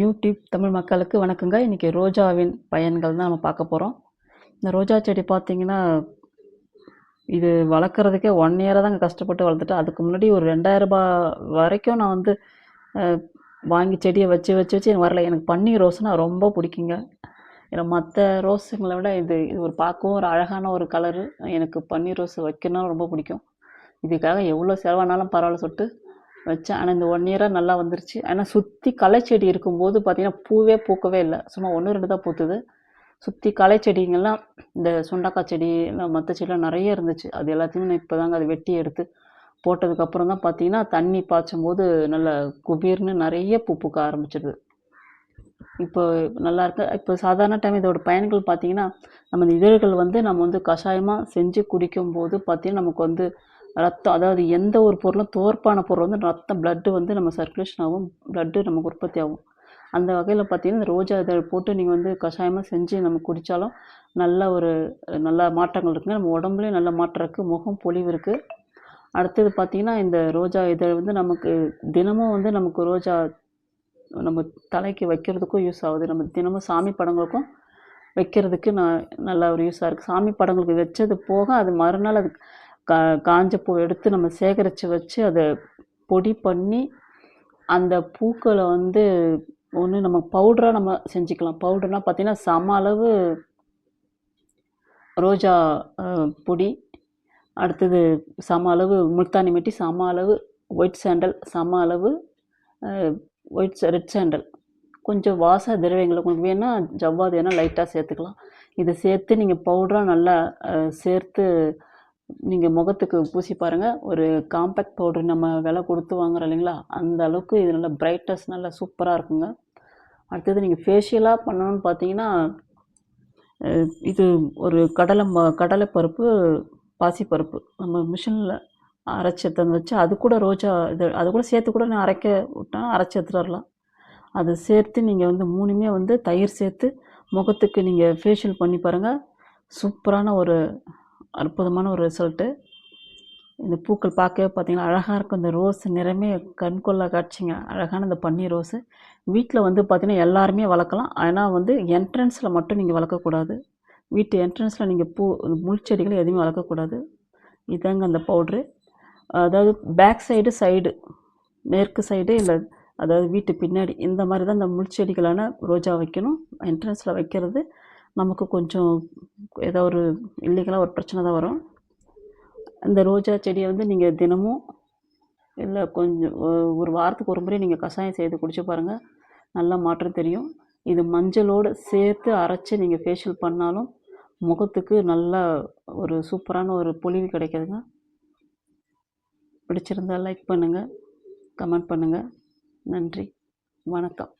YouTube Tamil மக்களுக்கு வணக்கங்க. இன்றைக்கி ரோஜாவின் பயன்கள் தான் நம்ம பார்க்க போகிறோம் இந்த ரோஜா செடி பார்த்திங்கன்னா இது வளர்க்குறதுக்கே ஒன் இயராக தாங்க கஷ்டப்பட்டு வளர்த்துட்டேன். அதுக்கு முன்னாடி ஒரு ரெண்டாயிரம் ரூபாய் வரைக்கும் நான் வந்து வாங்கி செடியை வச்சு வச்சு வச்சு எனக்கு வரல. எனக்கு பன்னீர் ரோஸ்னால் ரொம்ப பிடிக்குங்க. ஏன்னா மற்ற ரோஸுங்களை விட இது இது ஒரு பார்க்கவும் ஒரு அழகான ஒரு கலரு எனக்கு பன்னீர் ரோஸ் வைக்கணும்னா ரொம்ப பிடிக்கும். இதுக்காக எவ்வளோ செலவானாலும் பரவாயில்ல சொல்லிட்டு வச்சேன். ஆனால் இந்த ஒன் இயராக நல்லா வந்துருச்சு. ஆனால் சுற்றி களைச்செடி இருக்கும்போது பார்த்தீங்கன்னா பூவே பூக்கவே இல்லை. சும்மா ஒன்று ரெண்டு தான் பூத்துது. சுற்றி களைச்செடிங்கெல்லாம் இந்த சுண்டக்காய் செடி எல்லாம் மற்ற செடிலாம் நிறைய இருந்துச்சு. அது எல்லாத்தையுமே நான் இப்போ தாங்க அதை வெட்டி எடுத்து போட்டதுக்கப்புறம் தான் பார்த்தீங்கன்னா தண்ணி பாய்ச்சும் போது நல்ல குபீர்னு நிறைய பூ பூக்க ஆரம்பிச்சிடுது இப்போ நல்லா இருக்கு. இப்போ சாதாரண டைம் இதோட பயன்கள் பார்த்தீங்கன்னா நம்ம இந்த இதழ்கள் வந்து நம்ம வந்து கஷாயமாக செஞ்சு குடிக்கும்போது பார்த்தீங்கன்னா நமக்கு வந்து ரத்தம் அதாவது எந்த ஒரு பொருளும் தோற்பான பொருள் வந்து ரத்தம் பிளட்டு வந்து நம்ம சர்க்குலேஷன் ஆகும் பிளட்டு நமக்கு உற்பத்தி ஆகும். அந்த வகையில் பார்த்தீங்கன்னா இந்த ரோஜா இதழ் போட்டு நீங்கள் வந்து கஷாயமாக செஞ்சு நம்ம குடித்தாலும் நல்ல ஒரு நல்ல மாற்றங்கள் இருக்குங்க. நம்ம உடம்புலேயும் நல்ல மாற்றம் இருக்குது முகம் பொலிவு இருக்குது அடுத்தது பார்த்தீங்கன்னா இந்த ரோஜா இதழ் வந்து நமக்கு தினமும் வந்து நமக்கு ரோஜா நம்ம தலைக்கு வைக்கிறதுக்கும் யூஸ் ஆகுது. நம்ம தினமும் சாமி படங்களுக்கும் வைக்கிறதுக்கு நான் நல்ல ஒரு யூஸாக இருக்குது சாமி படங்களுக்கு வச்சது போக அது மறுநாள் அது கா காஞ்ச பூ எடுத்து நம்ம சேகரித்து வச்சு அதை பொடி பண்ணி அந்த பூக்களை வந்து ஒன்று நம்ம பவுடராக நம்ம செஞ்சுக்கலாம். பவுடர்னால் பார்த்தீங்கன்னா சம அளவு ரோஜா பொடி அடுத்தது சம அளவு முல்தானி மெட்டி சம அளவு ஒயிட் சாண்டல் சம அளவு ஒயிட் ரெட் சாண்டல் கொஞ்சம் வாச திரவியங்களை உங்களுக்கு வேணால் ஜவ்வாது வேணால் லைட்டாக சேர்த்துக்கலாம். இதை சேர்த்து நீங்கள் பவுடராக நல்லா சேர்த்து நீங்கள் முகத்துக்கு பூசி பாருங்கள் ஒரு காம்பேக்ட் பவுடர் நம்ம விலை கொடுத்து வாங்குறோம் இல்லைங்களா? அந்த அளவுக்கு இது நல்லா பிரைட்னஸ் நல்லா சூப்பராக இருக்குங்க. அடுத்தது நீங்கள் ஃபேஷியலாக பண்ணணும்னு பார்த்தீங்கன்னா இது ஒரு கடலை ம- கடலைப்பருப்பு பாசிப்பருப்பு நம்ம மிஷினில் அரைச்சி எடுத்து வச்சு அது கூட ரோஜா இது அது கூட சேர்த்து கூட நான் அரைக்க விட்டேன் அரைச்சி எடுத்துட்டு வரலாம். அதை சேர்த்து நீங்கள் வந்து மூணுமே வந்து தயிர் சேர்த்து முகத்துக்கு நீங்கள் ஃபேஷியல் பண்ணி பாருங்கள் சூப்பரான ஒரு அற்புதமான ஒரு ரிசல்ட்டு இந்த பூக்கள் பார்க்கவே பார்த்தீங்கன்னா அழகாக இருக்கும். இந்த ரோஸ் நிறமே கண்கொள்ளா காட்சிங்க. அழகான இந்த பன்னீர் ரோஸு வீட்டில் வந்து பார்த்திங்கன்னா எல்லாருமே வளர்க்கலாம். ஆனால் வந்து என்ட்ரன்ஸில் மட்டும் நீங்கள் வளர்க்கக்கூடாது வீட்டு என்ட்ரன்ஸில் நீங்கள் பூ முள் செடிகளை எதுவுமே வளர்க்கக்கூடாது இதாங்க அந்த பவுட்ரு அதாவது பேக் சைடு சைடு மேற்கு சைடு இல்லை அதாவது வீட்டு பின்னாடி. இந்த மாதிரி தான் இந்த முள் செடிகளான ரோஜா வைக்கணும். என்ட்ரன்ஸில் வைக்கிறது நமக்கு கொஞ்சம் ஏதோ ஒரு இல்லீகலாக ஒரு பிரச்சனை தான் வரும். அந்த ரோஜா செடியை வந்து நீங்கள் தினமும் இல்லை கொஞ்சம் ஒரு வாரத்துக்கு ஒரு முறை நீங்கள் கஷாயம் செய்து குடிச்சு பாருங்கள் நல்லா மாற்றம் தெரியும். இது மஞ்சளோடு சேர்த்து அரைச்சி நீங்கள் ஃபேஷியல் பண்ணாலும் முகத்துக்கு நல்ல ஒரு சூப்பரான ஒரு பொலிவு கிடைக்கிதுங்க. பிடிச்சிருந்தா லைக் பண்ணுங்கள் கமெண்ட் பண்ணுங்கள் நன்றி. வணக்கம்.